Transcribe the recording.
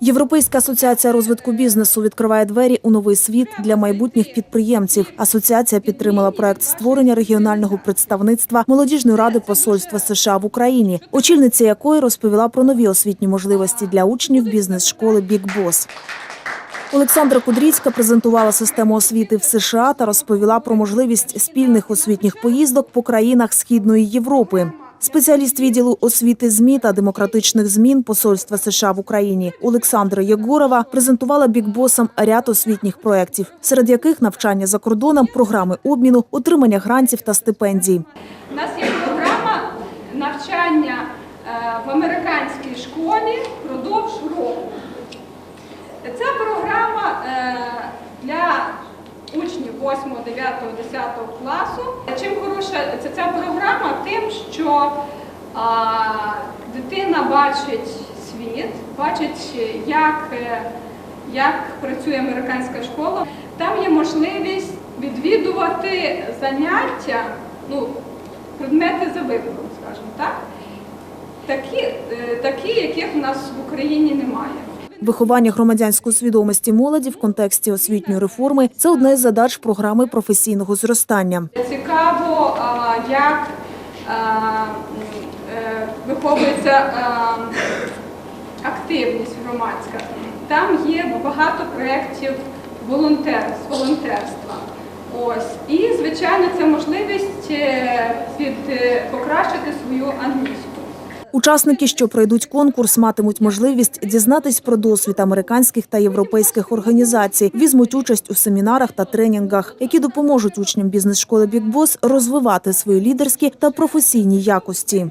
Європейська асоціація розвитку бізнесу відкриває двері у новий світ для майбутніх підприємців. Асоціація підтримала проект створення регіонального представництва молодіжної ради посольства США в Україні, очільниця якої розповіла про нові освітні можливості для учнів бізнес-школи Бік Бос. Олександра Кудріцька презентувала систему освіти в США та розповіла про можливість спільних освітніх поїздок по країнах Східної Європи. Спеціаліст відділу освіти ЗМІ та демократичних змін Посольства США в Україні Олександра Єгорова презентувала бікбосам ряд освітніх проєктів, серед яких навчання за кордоном, програми обміну, отримання грантів та стипендій. У нас є програма навчання е, в американській школі впродовж року. Ця програма е, для учнів 8, 9, 10 класу. Чим хороша ця, ця програма? Що а, дитина бачить світ, бачить, як, е, як працює американська школа. Там є можливість відвідувати заняття, ну, предмети за вибором, скажімо так, такі, е, такі, яких в нас в Україні немає. Виховання громадянської свідомості молоді в контексті освітньої реформи це одна із задач програми професійного зростання. Цікаво, як виховується активність громадська. Там є багато проєктів волонтерства. І, звичайно, це можливість е, е, покращити свою англійську. Учасники, що пройдуть конкурс, матимуть можливість дізнатись про досвід американських та європейських організацій, візьмуть участь у семінарах та тренінгах, які допоможуть учням бізнес-школи Бікбос розвивати свої лідерські та професійні якості.